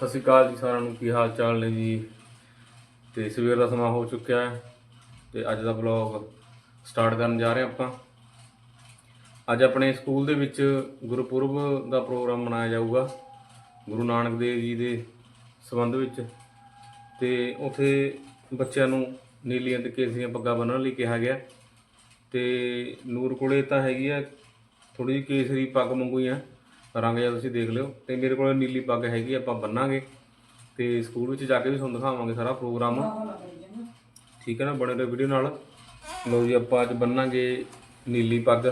ਸਤਿ ਸ਼੍ਰੀ ਅਕਾਲ ਜੀ ਸਾਰਿਆਂ ਨੂੰ, ਕੀ ਹਾਲ ਚਾਲ ਨੇ ਜੀ? ਤੇ ਸਵੇਰ ਦਾ ਸਮਾਂ ਹੋ ਚੁੱਕਿਆ ਹੈ ਤੇ ਅੱਜ ਦਾ ਵਲੌਗ ਸਟਾਰਟ ਕਰਨ ਜਾ ਰਹੇ ਹਾਂ ਆਪਾਂ। ਅੱਜ ਆਪਣੇ ਸਕੂਲ ਦੇ ਵਿੱਚ ਗੁਰਪੁਰਬ ਦਾ ਪ੍ਰੋਗਰਾਮ ਮਨਾਇਆ ਜਾਊਗਾ, ਗੁਰੂ ਨਾਨਕ ਦੇਵ ਜੀ ਦੇ ਸੰਬੰਧ ਵਿੱਚ। ਤੇ ਉਥੇ ਬੱਚਿਆਂ ਨੂੰ ਨੀਲੀਆਂ ਤੇ ਕੇਸਰੀਆਂ ਪੱਗਾਂ ਬੰਨ੍ਹਣ ਲਈ ਕਿਹਾ ਗਿਆ। ਤੇ ਨੂਰ ਕੋਲੇ ਤਾਂ ਹੈਗੀ ਆ ਥੋੜੀ ਜਿਹੀ ਕੇਸਰੀ ਪੱਗ ਮੰਗੂਈ ਆ। ਰੰਗ ਜਿਹਾ ਤੁਸੀਂ ਦੇਖ ਲਿਓ। ਤੇ ਮੇਰੇ ਕੋਲ ਨੀਲੀ ਪੱਗ ਹੈਗੀ, ਆਪਾਂ ਬੰਨਾਂਗੇ। ਤੇ ਸਕੂਲ ਵਿੱਚ ਜਾ ਕੇ ਵੀ ਤੁਹਾਨੂੰ ਦਿਖਾਵਾਂਗੇ ਸਾਰਾ ਪ੍ਰੋਗਰਾਮ। ਠੀਕ ਹੈ ਨਾ, ਬਣੇ ਰਹੋ ਵੀਡੀਓ ਨਾਲ। ਲਓ ਜੀ, ਆਪਾਂ ਅੱਜ ਬੰਨਾਂਗੇ ਨੀਲੀ ਪੱਗ।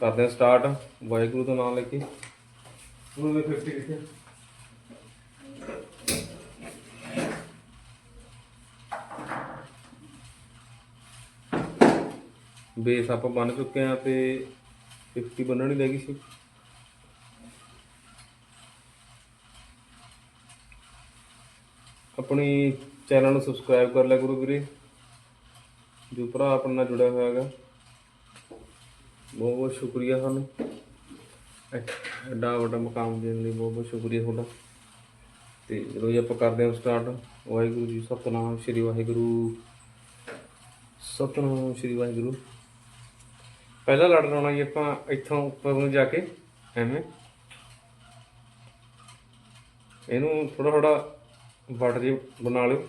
ਕਰਦੇ ਹਾਂ ਸਟਾਰਟ ਵਾਹਿਗੁਰੂ ਦਾ ਨਾਮ ਲੈ ਕੇ। ਉਹਨੂੰ ਵੇਖ ਫਿਫਟੀ ਕਿੱਥੇ? ਬੇਸ ਆਪਾਂ ਬੰਨ ਚੁੱਕੇ ਆ ਤੇ 50 ਬੰਨਣੀ ਰਹਿ ਗਈ ਸੀ। ਆਪਣੀ ਚੈਨਲ ਨੂੰ ਸਬਸਕ੍ਰਾਈਬ ਕਰ ਲਿਆ ਕਰੋ ਵੀਰੇ। ਜੋ ਭਰਾ ਆਪਣੇ ਨਾਲ ਜੁੜਿਆ ਹੋਇਆ ਹੈਗਾ। ਬਹੁਤ ਬਹੁਤ ਸ਼ੁਕਰੀਆ ਤੁਹਾਨੂੰ ਐਡਾ ਵੱਡਾ ਮਕਾਮ ਦੇਣ ਲਈ ਬਹੁਤ ਬਹੁਤ ਸ਼ੁਕਰੀਆ ਤੁਹਾਡਾ। ਤੇ ਜਦੋਂ ਜੀ ਆਪਾਂ ਕਰਦੇ ਹਾਂ ਸਟਾਰਟ ਵਾਹਿਗੁਰੂ ਜੀ ਸਤਨਾਮ, ਸ਼੍ਰੀ ਵਾਹਿਗੁਰੂ। ਸਤਨਾਮ, ਸ਼੍ਰੀ ਵਾਹਿਗੁਰੂ। ਪਹਿਲਾ ਲੜ ਲਾਉਣਾ ਜੀ ਆਪਾਂ ਇੱਥੋਂ ਉੱਪਰ ਨੂੰ ਜਾ ਕੇ, ਐਵੇਂ। ਇਹਨੂੰ ਥੋੜਾ ਥੋੜਾ ਵੱਟ ਜੀ ਬਣਾ ਲਿਓ।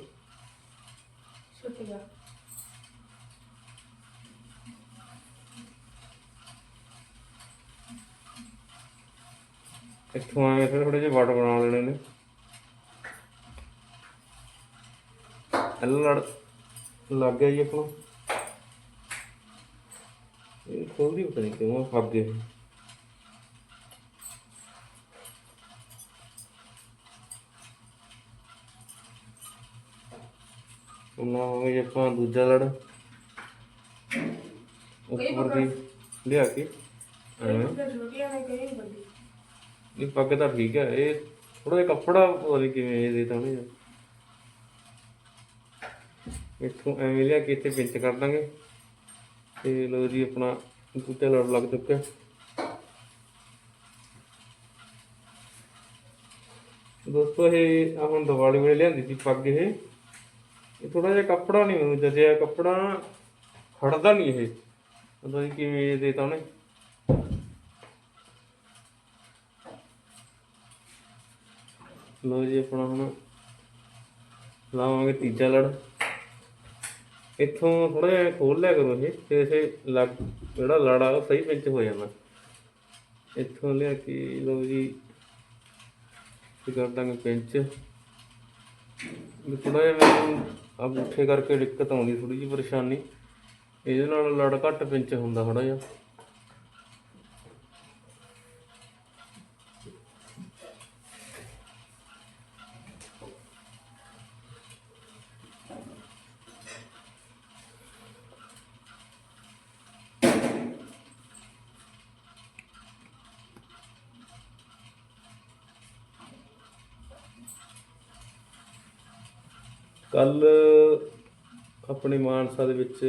ਇੱਥੋਂ ਐਵੇਂ ਫਿਰ ਥੋੜੇ ਜਿਹੇ ਵੱਟ ਬਣਾ ਲੈਣੇ ਨੇ। ਲੜ ਲੱਗ ਗਿਆ ਜੀ ਆਪਣਾ। ਇਹ ਖੋਲਦੀ ਪਤਾ ਨਹੀਂ ਕਿਉਂ ਫੱਬ ਗਏ। ਉਹਨਾਂ ਹੋ ਗਏ ਆਪਾਂ ਦੂਜਾ ਲੜ। ਉੱਪਰ ਦੀ। ਲਿਆ ਕੇ। ਐਵੇਂ ਇਹ ਪੱਗ ਤਾਂ ਠੀਕ ਹੈ ਇਹ ਥੋੜਾ ਜਿਹਾ ਕੱਪੜਾ ਪਤਾ ਨਹੀਂ ਕਿਵੇਂ ਇਹ ਦੇ ਤਾਂ ਨਹੀਂ ਇੱਥੋਂ ਐਵੇਂ ਲਿਆ ਕੇ ਇੱਥੇ ਪਿੰਚ ਕਰ ਦਾਂਗੇ। ਤੇ ਲੋ ਜੀ ਆਪਣਾ ਦੂਜਾ ਲੜ ਲੱਗ ਚੁੱਕਿਆ। ਦੋਸਤੋ ਇਹ ਆਹ ਹੁਣ ਦੀਵਾਲੀ ਵੇਲੇ ਲਿਆਂਦੀ ਸੀ ਪੱਗ ਇਹ। ਇਹ ਥੋੜਾ ਜਿਹਾ ਕੱਪੜਾ ਨਹੀਂ ਮੈਨੂੰ ਜਜਿਆ ਕੱਪੜਾ ਖੜਦਾ ਨਹੀਂ ਇਹ। ਪਤਾ ਨਹੀਂ ਕਿਵੇਂ ਦੇਤਾ ਉਹਨੇ। ਲੋ ਜੀ ਆਪਣਾ ਹੁਣ ਲਾਵਾਂਗੇ ਤੀਜਾ ਲੜ। ਇੱਥੋਂ ਥੋੜਾ ਜਿਹਾ ਖੋਲ ਲਿਆ ਕਰੋ ਇਹ ਤੇ ਇਸੇ ਲੱਗ ਜਿਹੜਾ ਲੜ ਆ ਉਹ ਸਹੀ ਪਿੰਚ ਹੋ ਜਾਂਦਾ। ਇੱਥੋਂ ਲਿਆ ਕੇ ਲਓ ਜੀ ਕਰ ਦਾਂਗੇ ਪਿੰਚ। ਥੋੜਾ ਜਿਹਾ ਮੈਨੂੰ ਆ ਬੁੱਠੇ ਕਰਕੇ ਦਿੱਕਤ ਆਉਂਦੀ ਥੋੜੀ ਜਿਹੀ ਪਰੇਸ਼ਾਨੀ, ਇਹਦੇ ਨਾਲ ਲੜ ਘੱਟ ਪਿੰਚ ਹੁੰਦਾ ਥੋੜਾ ਜਿਹਾ। ਕੱਲ ਆਪਣੇ ਮਾਨਸਾ ਦੇ ਵਿੱਚ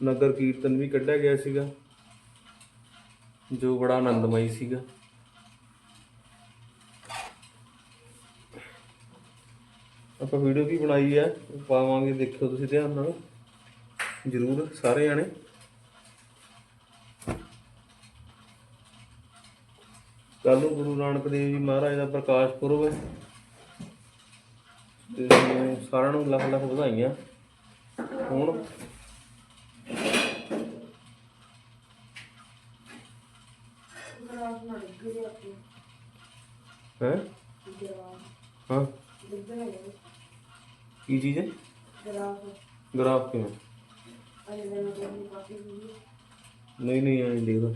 ਨਗਰ ਕੀਰਤਨ ਵੀ ਕੱਢਿਆ ਗਿਆ ਸੀਗਾ, ਜੋ ਬੜਾ ਆਨੰਦਮਈ ਸੀਗਾ। ਆਪਾਂ ਵੀਡੀਓ ਵੀ ਬਣਾਈ ਹੈ ਉਹ ਪਾਵਾਂਗੇ, ਦੇਖਿਓ ਤੁਸੀਂ ਧਿਆਨ ਨਾਲ। ਜਰੂਰ ਸਾਰੇ ਜਾਣੇ। ਕੱਲ ਨੂੰ ਗੁਰੂ ਨਾਨਕ ਦੇਵ ਜੀ ਮਹਾਰਾਜ ਦਾ ਪ੍ਰਕਾਸ਼ ਪੁਰਬ ਹੈ। ਤੇ ਸਾਰਿਆਂ ਨੂੰ ਲੱਖ ਲੱਖ ਵਧਾਈਆਂ। ਹੁਣ ਹੈ? ਹਾਂ। ਕੀ ਚੀਜ਼ ਹੈ? ਗ੍ਰਾਫ। ਕਿਵੇਂ? ਨਹੀਂ ਨਹੀਂ ਆਈ ਦੇਖਦਾ।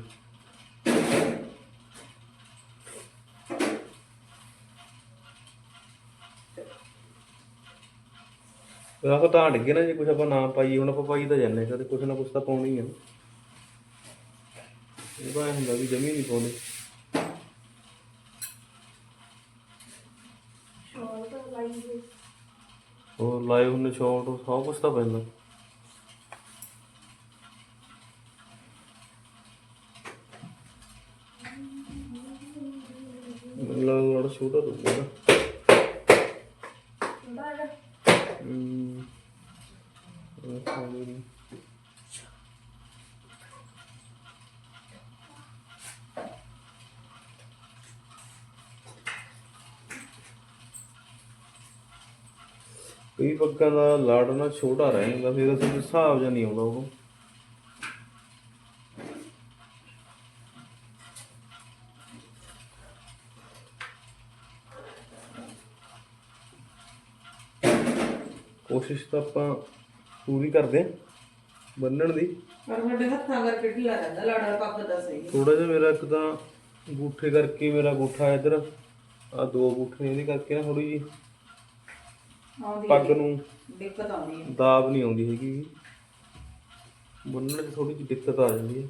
ਗ੍ਰਾਫ ਤਾਂ ਡਿੱਗੇ ਨਾ ਜੇ ਕੁਝ ਆਪਾਂ ਨਾ ਪਾਈਏ ਹੁਣ ਆਪਾਂ ਪਾਈ ਤਾਂ ਜਾਂਦੇ ਕਦੇ ਕੁਝ ਨਾ ਕੁਝ ਤਾਂ ਪਾਉਣਾ ਹੀ ਆ। ਇਹ ਤਾਂ ਐਂ ਹੁੰਦਾ ਵੀ ਜਮੀ ਨਹੀਂ ਪਾਉਂਦੇ। ਉਹ ਲਾਈਵ ਹੁੰਦੇ ਸ਼ਾਰਟ ਸਭ ਕੁਝ ਤਾਂ ਪੈਂਦਾ। ਥੋੜਾ ਛੋਟਾ ਦੂੰਗਾ ਨਾ। ਬਾਹਰ ਹਮ, ਕਈ ਪੱਗਾਂ ਦਾ ਲਾੜ ਨਾ ਛੋਟਾ ਰਹਿ ਜਾਂਦਾ ਫਿਰ ਅਸੀਂ ਹਿਸਾਬ ਜਾਂ ਨਹੀਂ ਆਉਂਦਾ ਉਹਨੂੰ ਕੋਸ਼ਿਸ਼ ਤਾਂ ਆਪਾਂ ਪੂਰੀ ਕਰਦੇ ਹਾਂ ਬੰਨਣ ਦੀ। ਪਰ ਸਾਡੇ ਹੱਥਾਂ ਕਰਕੇ ਢਿੱਲਾ ਰਹਿੰਦਾ ਲਾੜਾ ਪੱਕ ਦਾ ਸਹੀ ਥੋੜਾ ਜਿਹਾ ਮੇਰਾ ਇੱਕ ਤਾਂ ਗੂਠੇ ਕਰਕੇ ਮੇਰਾ ਗੂਠਾ ਇਧਰ। ਆ ਦੋ ਗੂਠੇ ਨੇ ਇਹਦੇ ਕਰਕੇ ਨਾ ਥੋੜੀ ਜੀ ਆਉਂਦੀ ਪੱਗ ਨੂੰ ਦਿੱਕਤ ਆਉਂਦੀ ਹੈ। ਦਾਬ ਨਹੀਂ ਆਉਂਦੀ ਹੈਗੀ। ਬੰਨਣ 'ਚ ਥੋੜੀ ਜਿਹੀ ਦਿੱਕਤ ਆ ਜਾਂਦੀ ਹੈ।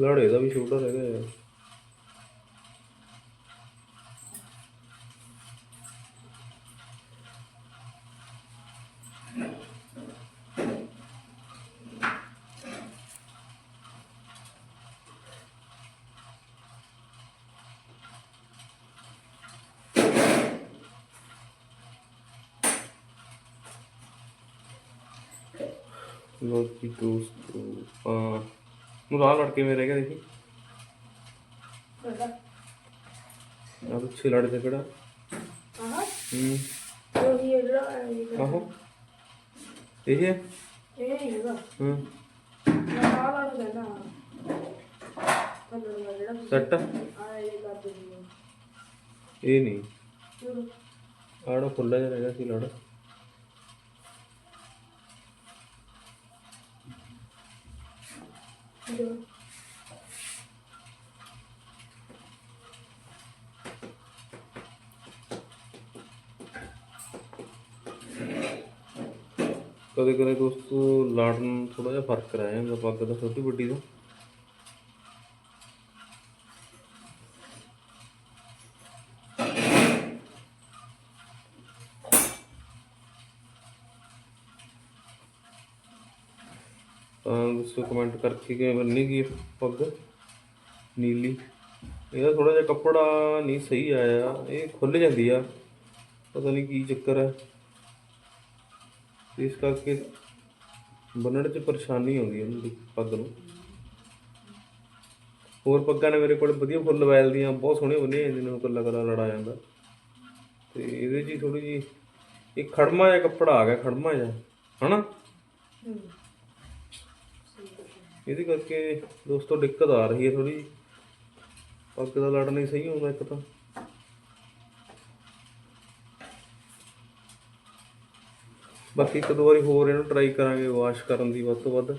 ਲੜੇ ਦਾ ਵੀ ਛੋਟਾ ਰਹਿ ਯਾਰ। ਲੋ ਦੋਸਤੋ ਆ ਨੂੰ ਆ ਲੜਕੇ ਮੇਰੇ ਰਹਿ ਗਿਆ ਦੇਖੀ ਆ ਪਿੱਛੇ ਲੜ ਤੇ ਕਿਹੜਾ? ਆਹ? ਹੂੰ। ਉਹ ਜਿਹੜਾ। ਆਹੋ। ਇਹ ਹੈ ਇਹ ਹੈਗਾ। ਹੂੰ। ਮੈਂ ਆਹ ਵਾਲਾ ਕਹਿੰਦਾ ਕਲਰ ਦਾ ਜਿਹੜਾ ਸੈੱਟ? ਇਹ ਨਹੀਂ। ਆੜਾ ਖੁੱਲਾ ਜਿਹਾ ਰਹਿ ਗਿਆ ਸੀ ਲੜ। ਕਦੇ ਕਦੇ ਦੋਸਤੋ ਲੜ ਥੋੜਾ ਜਿਹਾ ਫ਼ਰਕ ਰਹਿ ਜਾਂਦਾ ਪੱਗ ਦਾ ਛੋਟੀ ਵੱਡੀ ਦਾ ਤਾਂ ਦੱਸੋ ਕਮੈਂਟ ਕਰਕੇ ਕਿ ਬੰਨੀ ਗਈ ਪੱਗ? ਨੀਲੀ। ਇਹਦਾ ਥੋੜਾ ਜਿਹਾ ਕੱਪੜਾ ਨਹੀਂ ਸਹੀ ਆਇਆ, ਇਹ ਖੁੱਲ ਜਾਂਦੀ ਆ। ਪਤਾ ਨਹੀਂ ਕੀ ਚੱਕਰ ਹੈ ਇਸ ਕਰਕੇ ਬੰਨਣ 'ਚ ਪਰੇਸ਼ਾਨੀ ਆਉਂਦੀ ਹੈ ਉਹਦੀ, ਪੱਗ ਨੂੰ। ਹੋਰ ਪੱਗਾਂ ਨੇ ਮੇਰੇ ਕੋਲ ਵਧੀਆ ਫੁੱਲ ਵੈਲ ਦੀਆਂ, ਬਹੁਤ ਸੋਹਣੇ ਬੰਨੀਆਂ ਜਿਹਨਾਂ ਨੂੰ ਕੱਲਾ ਕੱਲਾ ਲੜਾ ਜਾਂਦਾ। ਤੇ ਇਹਦੇ 'ਚ ਹੀ ਥੋੜੀ ਜੀ ਇਹ ਖੜਮਾ ਜਿਹਾ ਕੱਪੜਾ ਆ ਗਿਆ, ਖੜਮਾ ਜਿਹਾ, ਹਨਾ? ਹੂੰ। ਇਹਦੇ ਕਰਕੇ ਦੋਸਤੋ ਦਿੱਕਤ ਆ ਰਹੀ ਹੈ ਥੋੜੀ ਪੱਗ ਦਾ ਲੜ ਨਹੀਂ ਸਹੀ ਹੁੰਦਾ ਇੱਕ ਤਾਂ। ਬਾਕੀ ਇੱਕ ਦੋ ਵਾਰੀ ਹੋਰ ਇਹਨੂੰ ਟਰਾਈ ਕਰਾਂਗੇ ਵਾਸ਼ ਕਰਨ ਦੀ ਵੱਧ ਤੋਂ ਵੱਧ।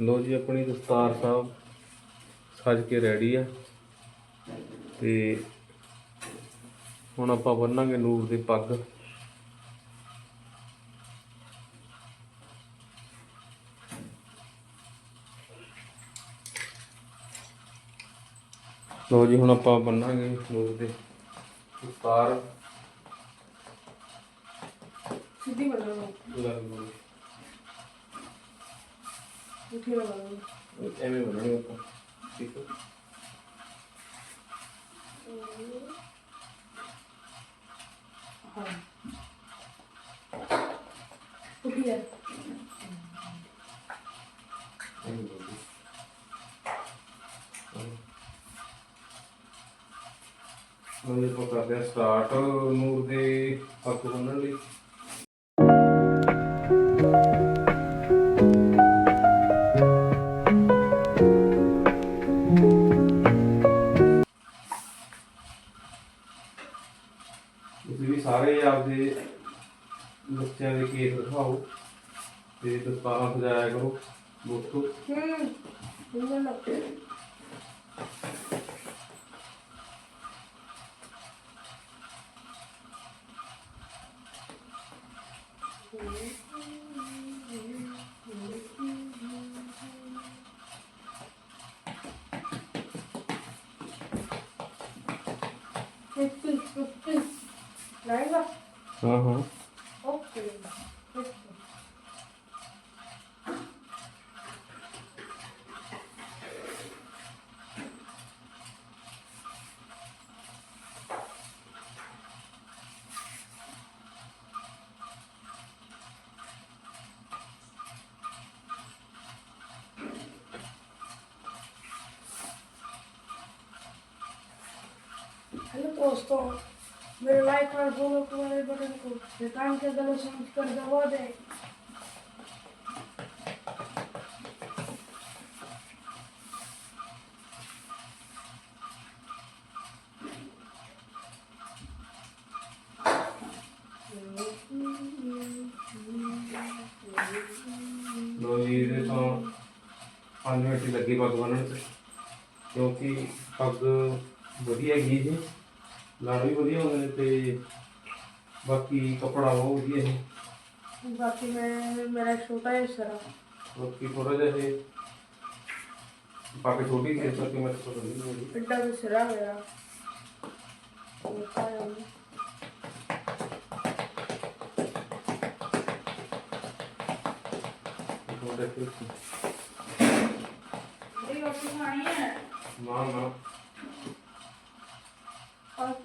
ਲੋ ਜੀ ਆਪਣੀ ਦਸਤਾਰ ਸਾਹਿਬ ਸਜ ਕੇ ਰੈਡੀ ਆ। ਤੇ ਹੁਣ ਆਪਾਂ ਬੰਨਾਂਗੇ ਨੂਰ ਦੀ ਪੱਗ। ਲੋ ਜੀ ਹੁਣ ਆਪਾਂ ਬੰਨਾਂਗੇ ਨੂਰ ਦੇ ਦਸਤਾਰ। ਸਿੱਧੀ ਬਣਾਉਣਾ ਲਗਾਉਣੀ। ਉੱਠੀ ਲਗਾਉਣਾ ਐਵੇਂ ਬਣਾਉਣੀ ਆਪਾਂ ਠੀਕ ਹੈ ਹਾਂ ਉੱਠੀ ਹੈ ਐਵੇਂ ਬਣਾਉਣੀ। ਹੁਣ ਆਪਾਂ meter gauw. Die heeft het paar afdrijven ook. Moet goed. Hmm. Uh-huh. Mhm. Okay. Okay. лайках було коли баринку. Ти там кидалися міськорзаводи. ਲੋ ਜੀ ਇਹਦੇ ਤੋਂ 5 ਮਿੰਟ ਲੱਗੇ ਪੱਗ ਬੰਨਣ ਤੇ ਕਿਉਂਕਿ ਪੱਗ ਵਧੀਆ ਗਈ ਜੀ ਨਾਲ ਵਧੀਆ ਹੁੰਦੇ ਤੇ ਬਾਕੀ ਕਪੜਾ ਬਹੁਤ ਵਧੀਆ ਹੈ ਬਾਕੀ ਮੈਂ ਮੇਰਾ ਛੋਟਾ ਜਿਹਾ ਸਰਾ ਬਾਕੀ ਥੋੜਾ ਜਿਹਾ ਇਹ ਬਾਕੀ ਛੋਟੀ ਜਿਹੀ ਸਰ ਕਿ ਮੈਂ ਥੋੜਾ ਜਿਹਾ ਐਡਾ ਜਿਹਾ ਸਰਾ ਮੇਰਾ ਮੋਟਾ ਜਿਹਾ।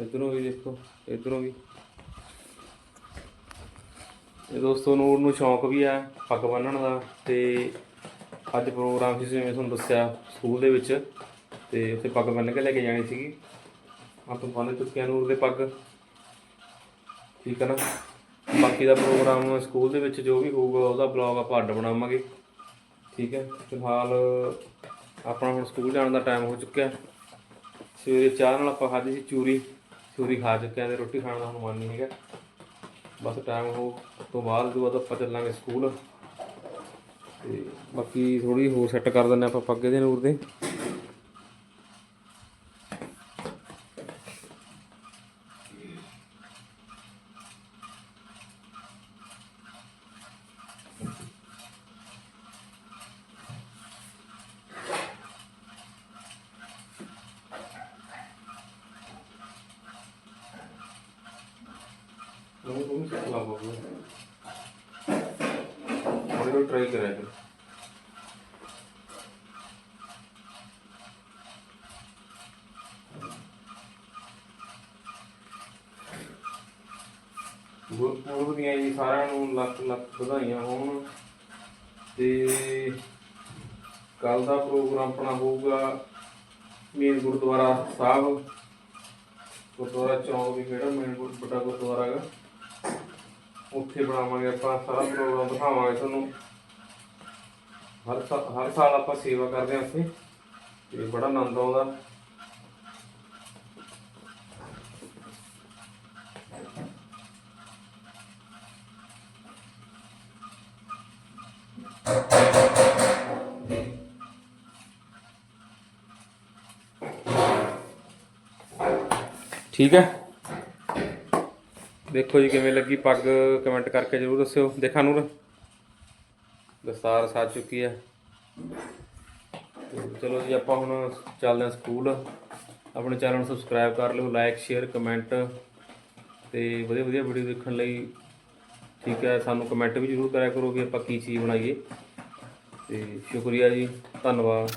ਇਧਰੋਂ ਵੀ ਦੇਖੋ, ਇਧਰੋਂ ਵੀ। ਇਹ ਦੋਸਤੋ, ਨੂਰ ਨੂੰ ਸ਼ੌਂਕ ਵੀ ਹੈ ਪੱਗ ਬੰਨਣ ਦਾ ਤੇ ਅੱਜ ਪ੍ਰੋਗਰਾਮ ਸੀ, ਜਿਵੇਂ ਤੁਹਾਨੂੰ ਦੱਸਿਆ, ਸਕੂਲ ਦੇ ਵਿੱਚ। ਤੇ ਉੱਥੇ ਪੱਗ ਬੰਨ ਕੇ ਲੈ ਕੇ ਜਾਣੀ ਸੀਗੀ। ਆਪਾਂ ਬੰਨ ਚੁੱਕੇ ਹਾਂ ਨੂਰ ਦੇ ਪੱਗ। ਠੀਕ ਹੈ ਨਾ? ਬਾਕੀ ਦਾ ਪ੍ਰੋਗਰਾਮ ਸਕੂਲ ਦੇ ਵਿੱਚ ਜੋ ਵੀ ਹੋਊਗਾ, ਉਹਦਾ ਬਲੌਗ ਆਪਾਂ ਅੱਡ ਬਣਾਵਾਂਗੇ। ਠੀਕ ਹੈ ਫਿਲਹਾਲ ਆਪਣਾ ਹੁਣ ਸਕੂਲ ਜਾਣ ਦਾ ਟਾਈਮ ਹੋ ਚੁੱਕਿਆ। ਸਵੇਰੇ ਚਾਹ ਨਾਲ ਆਪਾਂ ਖਾਧੀ ਸੀ ਚੂਰੀ। ਚੂਰੀ ਖਾ ਚੁੱਕਿਆ ਹਾਂ ਤੇ ਰੋਟੀ ਖਾਣ ਦਾ ਹੁਣ ਮਨ ਨਹੀਂ ਹੈਗਾ। ਬਸ ਟਾਈਮ ਹੋ ਤੋਂ ਬਾਅਦ ਤੋਂ ਬਾਅਦ ਆਪਾਂ ਚੱਲਾਂਗੇ ਸਕੂਲ ਤੇ ਬਾਕੀ ਥੋੜੀ ਹੋਰ ਸੈੱਟ ਕਰ ਦਿੰਦੇ ਆਪਾਂ ਪੱਗੇ ਦੇ ਨੂਰ ਦੇ। ਉਹ ਉਹ ਸੈੱਟ ਲਾ ਟਰਾਈ ਕਰਿਆ ਕਰ। ਗੁਰਪੁਰਬ ਦੀਆਂ ਜੀ, ਸਾਰਿਆਂ ਨੂੰ ਲੱਖ ਲੱਖ ਵਧਾਈਆਂ ਹੋਣ। ਤੇ ਕੱਲ ਦਾ ਪ੍ਰੋਗਰਾਮ ਆਪਣਾ ਹੋਊਗਾ ਮੇਨ ਗੁਰਦੁਆਰਾ ਸਾਹਿਬ। ਗੁਰਦੁਆਰਾ ਚੌਂਕ ਵੀ ਕਿਹੜਾ, ਮੇਨ ਗੁਰ ਵੱਡਾ ਗੁਰਦੁਆਰਾ ਹੈਗਾ। ਉੱਥੇ ਬਣਾਵਾਂਗੇ ਆਪਾਂ, ਸਾਰਾ ਪ੍ਰੋਗਰਾਮ ਦਿਖਾਵਾਂਗੇ ਤੁਹਾਨੂੰ। ਹਰ ਹਰ ਸਾਲ ਆਪਾਂ ਸੇਵਾ ਕਰਦੇ ਹਾਂ ਉੱਥੇ ਤੇ ਬੜਾ ਆਨੰਦ ਆਉਂਦਾ। ਠੀਕ ਹੈ? ਦੇਖੋ ਜੀ ਕਿਵੇਂ ਲੱਗੀ ਪੱਗ ਕਮੈਂਟ ਕਰਕੇ ਜਰੂਰ ਦੱਸਿਓ। ਦੇਖਾ ਨੂਰ। ਦਸਤਾਰ ਸੱਜ ਚੁੱਕੀ ਹੈ ਤੇ ਚਲੋ ਜੀ, ਆਪਾਂ ਹੁਣ ਚੱਲਦੇ ਹਾਂ ਸਕੂਲ। ਆਪਣੇ ਚੈਨਲ ਨੂੰ ਸਬਸਕ੍ਰਾਈਬ ਕਰ ਲਿਓ ਲਾਈਕ ਸ਼ੇਅਰ ਕਮੈਂਟ ਤੇ ਵਧੀਆ ਵਧੀਆ ਵੀਡੀਓ ਦੇਖਣ ਲਈ ਠੀਕ ਹੈ, ਸਾਨੂੰ ਕਮੈਂਟ ਵੀ ਜਰੂਰ ਕਰਿਆ ਕਰੋ ਵੀ ਆਪਾਂ ਕੀ ਚੀਜ਼ ਬਣਾਈਏ। ਤੇ ਸ਼ੁਕਰੀਆ ਜੀ, ਧੰਨਵਾਦ।